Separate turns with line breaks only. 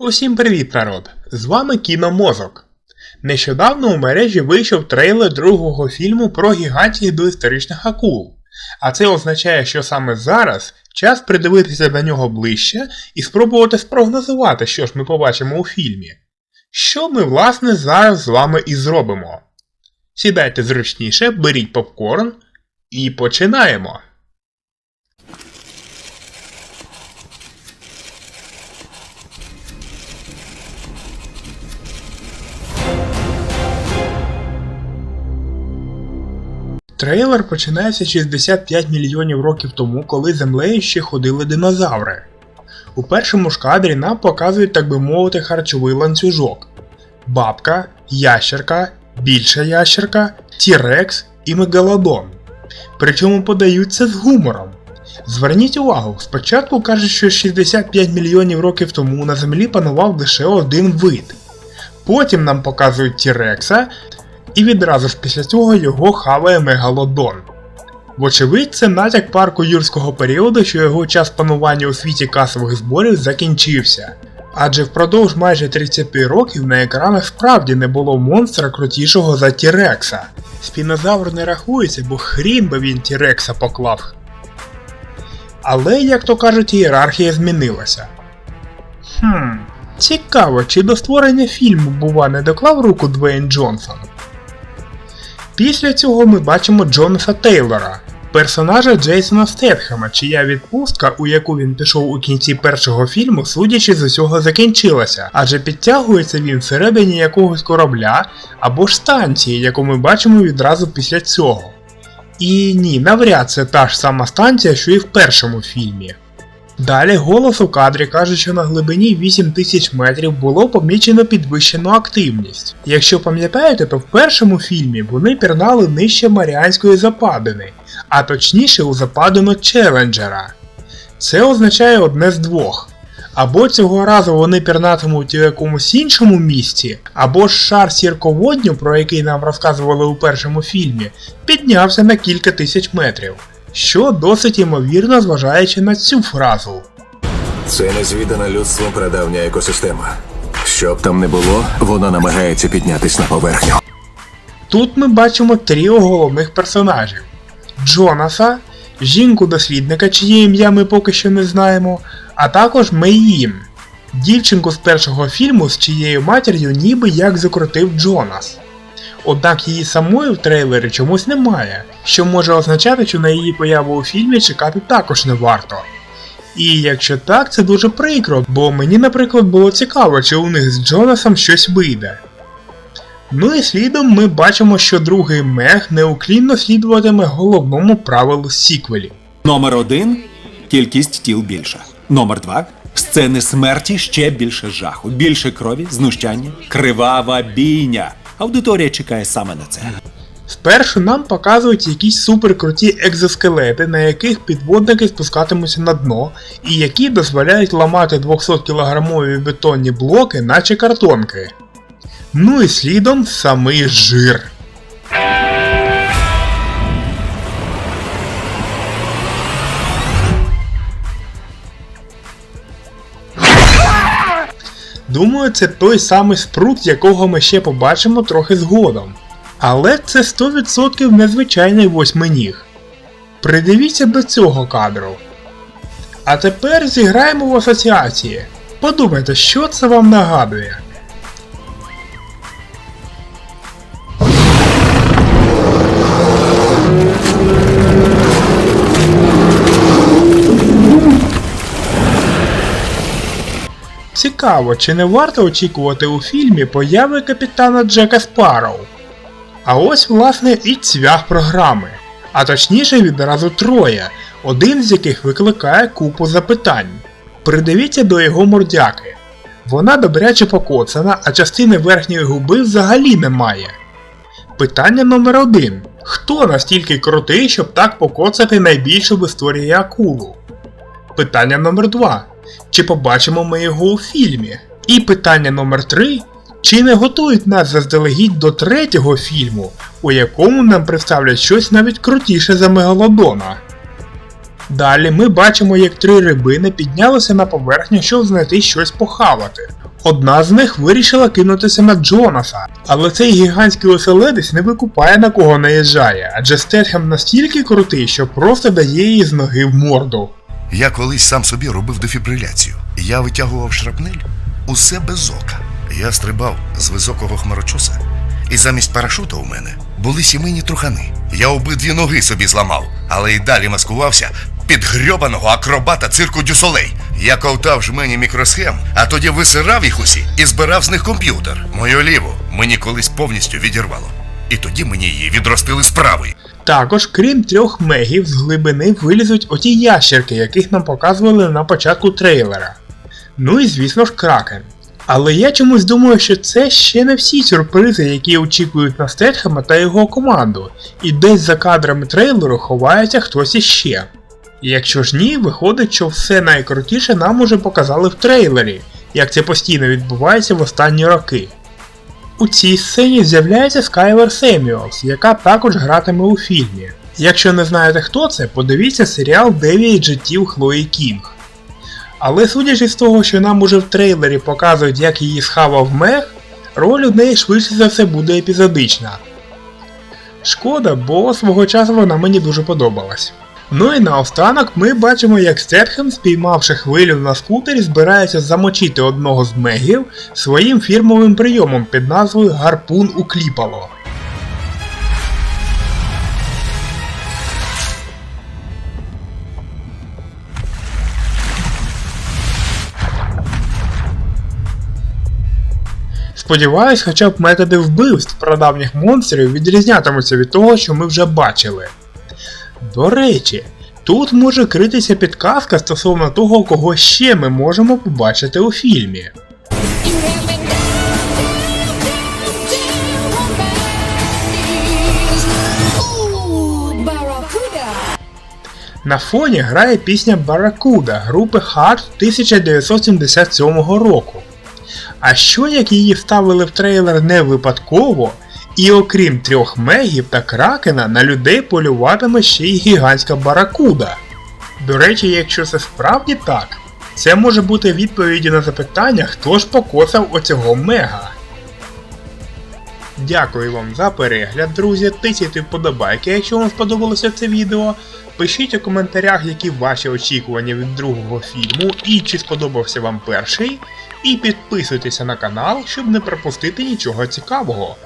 Усім привіт, народ! З вами Кіномозок. Нещодавно у мережі вийшов трейлер другого фільму про гігантів доісторичних акул. А це означає, що саме зараз час придивитися до нього ближче і спробувати спрогнозувати, що ж ми побачимо у фільмі. Що ми, власне, зараз з вами і зробимо. Сідайте зручніше, беріть попкорн і починаємо. Трейлер починається 65 мільйонів років тому, коли землею ще ходили динозаври. У першому ж кадрі нам показують, так би мовити, харчовий ланцюжок: бабка, ящерка, більша ящерка, тірекс і мегалодон. Причому подають це з гумором. Зверніть увагу, спочатку кажуть, що 65 мільйонів років тому на землі панував лише один вид. Потім нам показують Тірекса, і відразу ж після цього його хаває мегалодон. Вочевидь, це натяк парку юрського періоду, що його час панування у світі касових зборів закінчився. Адже впродовж майже 30 років на екранах справді не було монстра крутішого за Тірекса. Спінозавр не рахується, бо хрін би він Тірекса поклав. Але, як то кажуть, ієрархія змінилася. Хм, цікаво, чи до створення фільму, бува, не доклав руку Двейн Джонсон? Після цього ми бачимо Джонаса Тейлора, персонажа Джейсона Стетхема, чия відпустка, у яку він пішов у кінці першого фільму, судячи з усього закінчилася, адже підтягується він всередині якогось корабля або ж станції, яку ми бачимо відразу після цього. І ні, навряд це та ж сама станція, що і в першому фільмі. Далі голос у кадрі каже, що на глибині 8000 метрів було помічено підвищену активність. Якщо пам'ятаєте, то в першому фільмі вони пірнали нижче Маріанської западини, а точніше у западину Челенджера. Це означає одне з двох. Або цього разу вони пірнатимуть у якомусь іншому місці, або ж шар сірководню, про який нам розказували у першому фільмі, піднявся на кілька тисяч метрів що досить ймовірно зважаючи на цю фразу.
Це незвідана людством прадавня екосистема. Що б там не було, вона намагається піднятись на поверхню.
Тут ми бачимо тріо головних персонажів: Джонаса, жінку-дослідника, чиє ім'я ми поки що не знаємо, а також Меїм, дівчинку з першого фільму, з чиєю матір'ю ніби як закрутив Джонас. Однак її самої в трейлері чомусь немає, що може означати, що на її появу у фільмі чекати також не варто. І якщо так, це дуже прикро, бо мені, наприклад, було цікаво, чи у них з Джонасом щось вийде. Ну і слідом ми бачимо, що другий мех неуклінно слідуватиме головному правилу сіквелів.
Номер один кількість тіл більша. Номер два сцени смерті ще більше жаху, більше крові, знущання, кривава бійня. Аудиторія чекає саме на це.
Спершу нам показують якісь суперкруті екзоскелети, на яких підводники спускатимуться на дно, і які дозволяють ламати 200 кілограмові бетонні блоки, наче картонки. Ну і слідом самий жир. Думаю, це той самий спрут, якого ми ще побачимо трохи згодом. Але це 100% незвичайний восьминіг. Придивіться до цього кадру. А тепер зіграємо в асоціації. Подумайте, що це вам нагадує. Цікаво, чи не варто очікувати у фільмі появи капітана Джека Спарроу? А ось, власне, і цвях програми. А точніше відразу троє, один з яких викликає купу запитань. Придивіться до його мордяки. Вона добряче покоцана, а частини верхньої губи взагалі немає. Питання номер один. Хто настільки крутий, щоб так покоцати найбільшу в історії акулу? Питання номер 2 Чи побачимо ми його у фільмі? І питання номер 3 Чи не готують нас заздалегідь до третього фільму, у якому нам представлять щось навіть крутіше за Мегалодона? Далі ми бачимо, як три рибини піднялися на поверхню, щоб знайти щось похавати. Одна з них вирішила кинутися на Джонаса, але цей гігантський оселедець не викупає на кого наїжджає, адже Стетхем настільки крутий, що просто дає її з ноги в морду.
Я колись сам собі робив дефібриляцію. Я витягував шрапнель усе без ока. Я стрибав з високого хмарочоса, і замість парашута у мене були сімейні трухани. Я обидві ноги собі зламав, але й далі маскувався під грьобаного акробата цирку Дюсолей. Я ковтав жмені мікросхем, а тоді висирав їх усі і збирав з них комп'ютер. Мою ліву мені колись повністю відірвало. І тоді мені її відростили з правої.
Також, крім трьох мегів, з глибини вилізуть оті ящерки, яких нам показували на початку трейлера. Ну і звісно ж кракен. Але я чомусь думаю, що це ще не всі сюрпризи, які очікують на Стетхема та його команду, і десь за кадрами трейлеру ховається хтось іще. Якщо ж ні, виходить, що все найкрутіше нам уже показали в трейлері, як це постійно відбувається в останні роки. У цій сцені з'являється Скайлер Семюелс, яка також гратиме у фільмі. Якщо не знаєте хто це, подивіться серіал 9 життів Хлої Кінг. Але судячи з того, що нам уже в трейлері показують, як її схавав мех, роль у неї швидше за все буде епізодична. Шкода, бо свого часу вона мені дуже подобалась. Ну і наостанок ми бачимо, як Стетхем, спіймавши хвилю на скутері, збирається замочити одного з мегів своїм фірмовим прийомом під назвою Гарпун у кліпало. Сподіваюсь, хоча б методи вбивств прадавніх монстрів відрізнятимуться від того, що ми вже бачили. До речі, тут може критися підказка стосовно того, кого ще ми можемо побачити у фільмі. На фоні грає пісня Барракуда групи Hard 1977 року. А що як її вставили в трейлер не випадково, і окрім трьох мегів та кракена на людей полюватиме ще й гігантська баракуда. До речі, якщо це справді так, це може бути відповіді на запитання, хто ж покосав оцього мега. Дякую вам за перегляд, друзі. Тисяйте вподобайки, якщо вам сподобалося це відео. Пишіть у коментарях, які ваші очікування від другого фільму і чи сподобався вам перший. І підписуйтеся на канал, щоб не пропустити нічого цікавого.